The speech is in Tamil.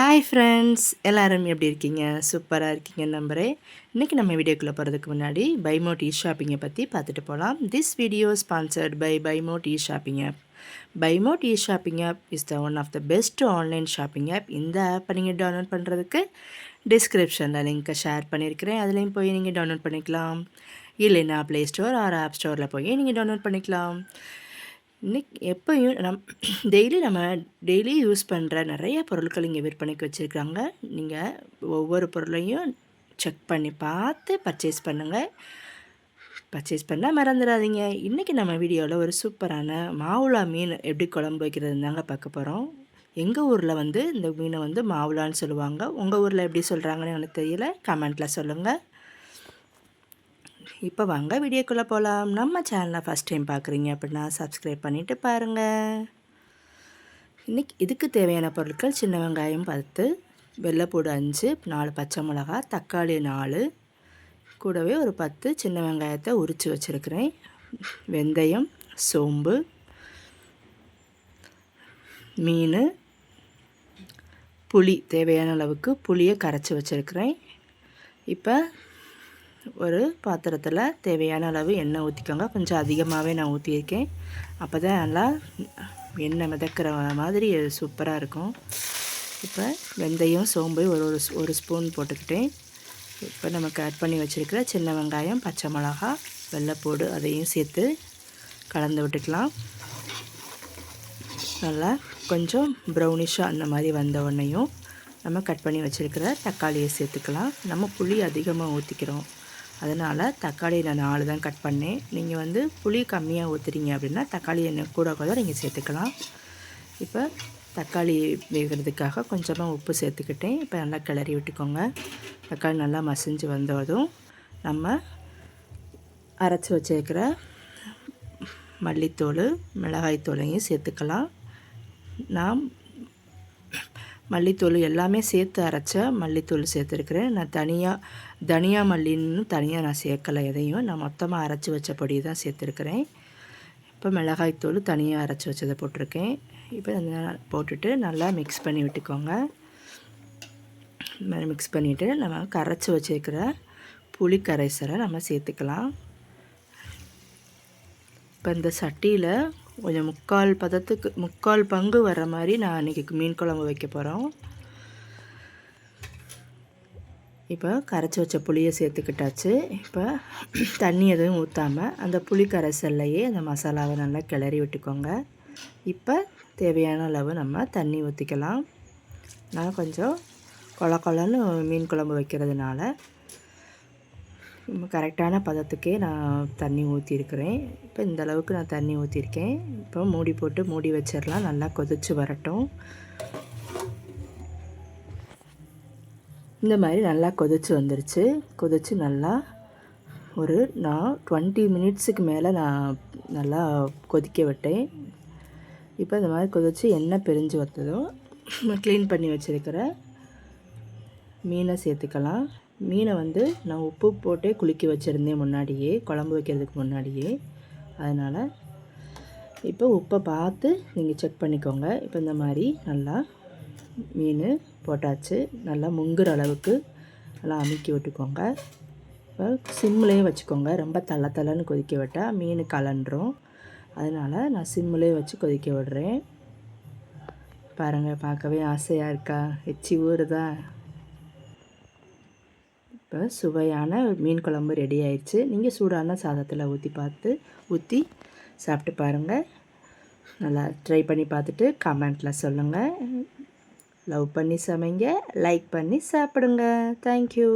ஹாய் ஃப்ரெண்ட்ஸ் எல்லோரும் எப்படி இருக்கீங்க? சூப்பராக இருக்கீங்க நம்புகிறேன் இன்றைக்கி நம்ம வீடியோக்குள்ளே போகிறதுக்கு முன்னாடி பைமோ டீ ஷாப்பிங்கை பற்றி பார்த்துட்டு போகலாம் this video sponsored by Bymo T shopping app Bymo T shopping app is the one of the best online shopping app இந்த ஆப்பை நீங்கள் டவுன்லோட் பண்ணுறதுக்கு டிஸ்கிரிப்ஷனில் லிங்க்கை ஷேர் பண்ணியிருக்கிறேன். அதுலேயும் போய் நீங்கள் டவுன்லோட் பண்ணிக்கலாம். இல்லைன்னா ப்ளே ஸ்டோர் ஆர் ஆப் ஸ்டோரில் போய் நீங்கள் டவுன்லோட் பண்ணிக்கலாம். இன்னைக்கு எப்போயும் நம் டெய்லி நம்ம டெய்லி யூஸ் பண்ணுற நிறைய பொருட்கள் இங்கே விற்பனைக்கு வச்சுருக்காங்க. நீங்கள் ஒவ்வொரு பொருளையும் செக் பண்ணி பார்த்து பர்ச்சேஸ் பண்ணுங்கள் பர்ச்சேஸ் பண்ணால் மறந்துடாதீங்க இன்றைக்கி நம்ம வீடியோவில் ஒரு சூப்பரான மாவுளா மீன் எப்படி குழம்பு வைக்கிறதுன்னு தாங்க பார்க்க போகிறோம் எங்கள் ஊரில் வந்து இந்த மீனை வந்து மாவுளான்னு சொல்லுவாங்க. உங்கள் ஊரில் எப்படி சொல்கிறாங்கன்னு எனக்கு தெரியல. கமெண்ட்டில் சொல்லுங்கள் இப்போ வாங்க வீடியோக்குள்ளே போகலாம். நம்ம சேனலை ஃபஸ்ட் டைம் பார்க்குறீங்க அப்படின்னா சப்ஸ்கிரைப் பண்ணிவிட்டு பாருங்கள் இன்றைக்கி இதுக்கு தேவையான பொருட்கள் சின்ன வெங்காயம் பத்து வெள்ளைப்பூடு அஞ்சு நாலு பச்சை மிளகா தக்காளி நாலு கூடவே ஒரு பத்து சின்ன வெங்காயத்தை உரித்து வச்சுருக்கிறேன். வெந்தயம் சோம்பு மீன் புளி தேவையான அளவுக்கு புளியை கரைச்சி வச்சுருக்கிறேன். இப்போ ஒரு பாத்திரத்தில் தேவையான அளவு எண்ணெய் ஊற்றிக்கோங்க கொஞ்சம் அதிகமாகவே நான் ஊற்றியிருக்கேன் அப்போ தான் நல்லா எண்ணெய் மிதக்கிற மாதிரி சூப்பராக இருக்கும். இப்போ வெந்தயம் சோம்பு ஒரு ஒரு ஒரு ஸ்பூன் போட்டுக்கிட்டேன். இப்போ நமக்கு ஆட் பண்ணி வச்சுருக்கிற சின்ன வெங்காயம் பச்சை மிளகா வெள்ளைப்பூடு அதையும் சேர்த்து கலந்து விட்டுக்கலாம். நல்லா கொஞ்சம் ப்ரௌனிஷாக அந்த மாதிரி வந்த உடனேயும் நம்ம கட் பண்ணி வச்சுருக்கிற தக்காளியை சேர்த்துக்கலாம். நம்ம புளி அதிகமாக ஊற்றிக்கிறோம் அதனால் தக்காளி நான் நாலு தான் கட் பண்ணேன். நீங்கள் வந்து புளி கம்மியாக ஊற்றுறீங்க அப்படின்னா தக்காளி எண்ணெய் கூட கூட நீங்கள் சேர்த்துக்கலாம். இப்போ தக்காளி வேகிறதுக்காக கொஞ்சமாக உப்பு சேர்த்துக்கிட்டேன். இப்போ நல்லா கிளறி விட்டுக்கோங்க. தக்காளி நல்லா மசிஞ்சு வந்ததும் நம்ம அரைச்சி வச்சுருக்கிற மல்லித்தூள் மிளகாய்த்தூளையும் சேர்த்துக்கலாம். நான் மல்லித்தூள் எல்லாமே சேர்த்து அரைச்ச மல்லித்தூள் சேர்த்துருக்குறேன். நான் தனியாக தனியா மல்லின்னு தனியாக நான் சேர்க்கலை எதையும். நான் மொத்தமாக அரைச்சி வச்ச பொடி தான் சேர்த்துருக்குறேன். இப்போ மிளகாய்த்தூள் தனியாக அரைச்சி வச்சதை போட்டிருக்கேன். இப்போ போட்டுட்டு நல்லா மிக்ஸ் பண்ணி விட்டுக்கோங்க. மிக்ஸ் பண்ணிவிட்டு நம்ம கரைச்சி வச்சுருக்கிற புளி கரைசலை நம்ம சேர்த்துக்கலாம். இப்போ இந்த சட்டியில் கொஞ்சம் முக்கால் பதத்துக்கு முக்கால் பங்கு வர்ற மாதிரி நான் அன்றைக்கி மீன் குழம்பு வைக்க போகிறோம் இப்போ கரைச்சி வச்ச புளியை சேர்த்துக்கிட்டாச்சு. இப்போ தண்ணி எதுவும் ஊற்றாமல் அந்த புளி கரைசல்லையே அந்த மசாலாவை நல்லா கிளறி விட்டுக்கோங்க. இப்போ தேவையான அளவு நம்ம தண்ணி ஊற்றிக்கலாம் நான் கொஞ்சம் கொல கொலன்னு மீன் குழம்பு வைக்கிறதுனால கரெக்டான பதத்துக்கே நான் தண்ணி ஊற்றிருக்கிறேன் இப்போ இந்த அளவுக்கு நான் தண்ணி ஊற்றிருக்கேன் இப்போ மூடி போட்டு மூடி வச்சிடலாம். நல்லா கொதித்து வரட்டும். இந்த மாதிரி நல்லா கொதித்து வந்துருச்சு. கொதித்து நல்லா ஒரு நான் டுவெண்ட்டி மினிட்ஸுக்கு மேலே நான் நல்லா கொதிக்க விட்டேன். இப்போ இந்த மாதிரி கொதித்து எண்ணெய் பிரிஞ்சு வந்ததும் க்ளீன் பண்ணி வச்சுருக்கிற மீனை சேர்த்துக்கலாம். மீனை வந்து நான் உப்பு போட்டே குளிக்க வச்சுருந்தேன் முன்னாடியே குழம்பு வைக்கிறதுக்கு முன்னாடியே. அதனால் இப்போ உப்பை பார்த்து நீங்கள் செக் பண்ணிக்கோங்க. இப்போ இந்த மாதிரி நல்லா மீன் போட்டாச்சு. நல்லா முங்குற அளவுக்கு நல்லா அமுக்கி விட்டுக்கோங்க. இப்போ சிம்லேயே வச்சுக்கோங்க. ரொம்ப தள்ள தள்ளன்னு கொதிக்க விட்டால் மீன் கலண்டுரும் அதனால் நான் சிம்லேயே வச்சு கொதிக்க விடுறேன். பாருங்கள் பார்க்கவே ஆசையாக இருக்கா? எச்சி ஊறுதா. இப்போ சுவையான மீன் குழம்பு ரெடி ஆயிடுச்சு நீங்கள் சூடான சாதத்தில் ஊற்றி பார்த்து ஊற்றி சாப்பிட்டு பாருங்கள் நல்லா ட்ரை பண்ணி பார்த்துட்டு கமெண்ட்டில் சொல்லுங்கள் லவ் பண்ணி சமைங்க லைக் பண்ணி சாப்பிடுங்க. தேங்க்யூ